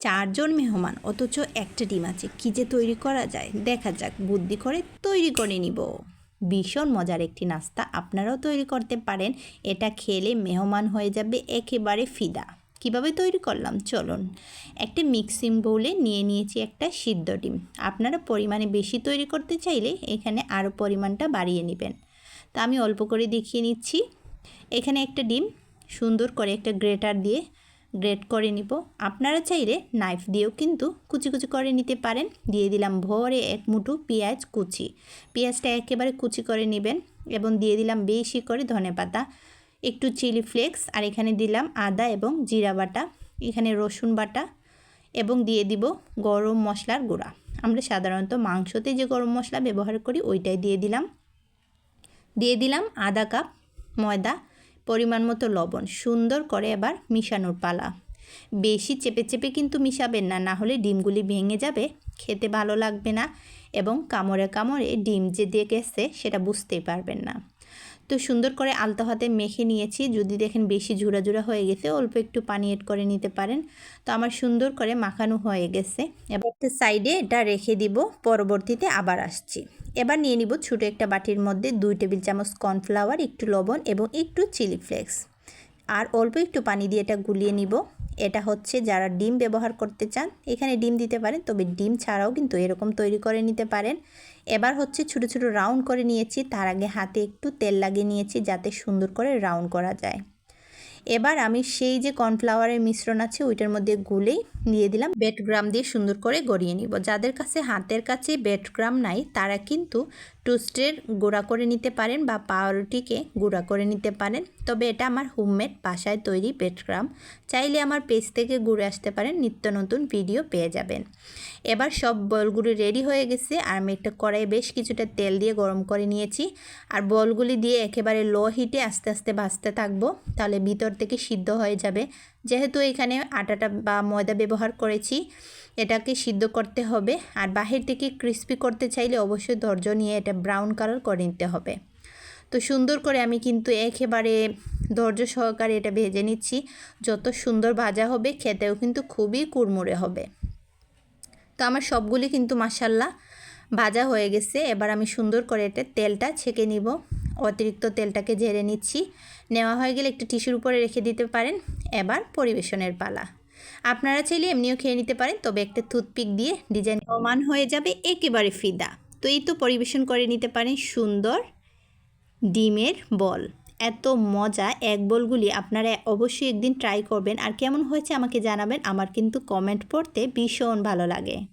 চারজন মেহমান, অথচ একটা ডিম আছে। কী যে তৈরি করা যায়? দেখা যাক, বুদ্ধি করে তৈরি করে নিব। ভীষণ মজার একটি নাস্তা, আপনারাও তৈরি করতে পারেন। এটা খেলে মেহমান হয়ে যাবে একেবারে ফিদা। কীভাবে তৈরি করলাম? চলুন। একটা মিক্সিং বোলে নিয়ে নিয়েছি একটা সিদ্ধ ডিম। আপনারা পরিমাণে বেশি তৈরি করতে চাইলে এখানে আরও পরিমাণটা বাড়িয়ে নেবেন। তা আমি অল্প করে দেখিয়ে নিচ্ছি। এখানে একটা ডিম, সুন্দর করে একটা গ্রেটার দিয়ে গ্রেট করে নিব। আপনারা চাইলে নাইফ দিয়েও কিন্তু কুচি কুচি করে নিতে পারেন। দিয়ে দিলাম ভরে এক মুঠো পেঁয়াজ কুচি। পেঁয়াজটা একেবারে কুচি করে নেবেন এবং দিয়ে দিলাম বেশি করে ধনে পাতা, একটু চিলি ফ্লেক্স, আর এখানে দিলাম আদা এবং জিরা বাটা, এখানে রসুন বাটা এবং দিয়ে দিব গরম মশলার গুঁড়া। আমরা সাধারণত মাংসতে যে গরম মশলা ব্যবহার করি, ওইটাই দিয়ে দিলাম। দিয়ে দিলাম আধা কাপ ময়দা পরিমাণ মতো লবণ। সুন্দর করে এবার মিশানোর পালা। বেশি চেপে চেপে কিন্তু মিশাবেন না না হলে ডিমগুলি ভেঙে যাবে, খেতে ভালো লাগবে না এবং কামড়ে কামড়ে ডিম যে দিয়ে গেছে সেটা বুঝতেই পারবেন না। তো সুন্দর করে আলতো হাতে মেখে নিয়েছি। যদি দেখেন বেশি ঝুরা ঝুরা হয়ে গেছে, অল্প একটু পানি এড করে নিতে পারেন। তো আমার সুন্দর করে মাখানো হয়ে গেছে। এবার সাইডে এটা রেখে দিব। পরবর্তীতে আবার আসছি। এবার নিয়ে নিব ছোটো একটা বাটির মধ্যে দুই টেবিল চামচ কর্নফ্লাওয়ার একটু লবণ এবং একটু চিলি ফ্লেক্স আর অল্প একটু পানি দিয়ে এটা গুলিয়ে নিব। এটা হচ্ছে যারা ডিম ব্যবহার করতে চান, এখানে ডিম দিতে পারেন, তবে ডিম ছাড়াও কিন্তু এরকম তৈরি করে নিতে পারেন। এবার হচ্ছে ছোটো ছোটো রাউন্ড করে নিয়েছি, তার আগে হাতে একটু তেল লাগিয়ে নিয়েছি যাতে সুন্দর করে রাউন্ড করা যায়। এবার আমি সেই যে কর্নফ্লাওয়ারের মিশ্রণ আছে, ওইটার মধ্যে গুলেই দিয়ে দিলাম বেটগ্রাম দিয়ে সুন্দর করে গড়িয়ে নিব। যাদের কাছে হাতের কাছে বেটগ্রাম নাই, তারা কিন্তু টোস্টের গুঁড়া করে নিতে পারেন বা পাউরুটিকে গুঁড়া করে নিতে পারেন। তবে এটা আমার হোমমেড বাসায় তৈরি বেটগ্রাম চাইলে আমার পেজ থেকে ঘুরে আসতে পারেন, নিত্য নতুন ভিডিও পেয়ে যাবেন। এবার সব বলগুলি রেডি হয়ে গেছে। আর আমি একটা কড়াইয়ে বেশ কিছুটা তেল দিয়ে গরম করে নিয়েছি। আর বলগুলি দিয়ে একেবারে লো হিটে আস্তে আস্তে ভাজতে থাকব। তাহলে ভিতর থেকে সিদ্ধ হয়ে যাবে যেহেতু এখানে আটাটা বা ময়দা ব্যবহার করেছি, এটাকে সিদ্ধ করতে হবে। আর বাহির থেকে ক্রিস্পি করতে চাইলে অবশ্যই ধৈর্য নিয়ে এটা ব্রাউন কালার করে নিতে হবে। তো সুন্দর করে আমি কিন্তু একেবারে ধৈর্য সহকারে এটা ভেজে নিচ্ছি। যত সুন্দর ভাজা হবে, খেতেও কিন্তু খুবই কুড়মুড়ে হবে। তো আমার সবগুলি কিন্তু মাসাল্লাহ ভাজা হয়ে গেছে। এবার আমি সুন্দর করে এটা তেলটা ছেঁকে নিব। অতিরিক্ত তেলটাকে ঝেড়ে নিচ্ছি। নেওয়া হয়ে গেলে একটু টিস্যুর উপরে রেখে দিতে পারেন। এবার পরিবেশনের পালা। আপনারা চাইলে এমনিও খেয়ে নিতে পারেন, তবে একটা টুথপিক দিয়ে ডিজাইন সমান হয়ে যাবে, একেবারে ফিদা। তো এই তো পরিবেশন করে নিতে পারেন সুন্দর ডিমের বল। এত মজা, এক বলগুলি আপনারা অবশ্যই একদিন ট্রাই করবেন। আর কেমন হয়েছে আমাকে জানাবেন, আমার কিন্তু কমেন্ট পড়তে ভীষণ ভালো লাগে।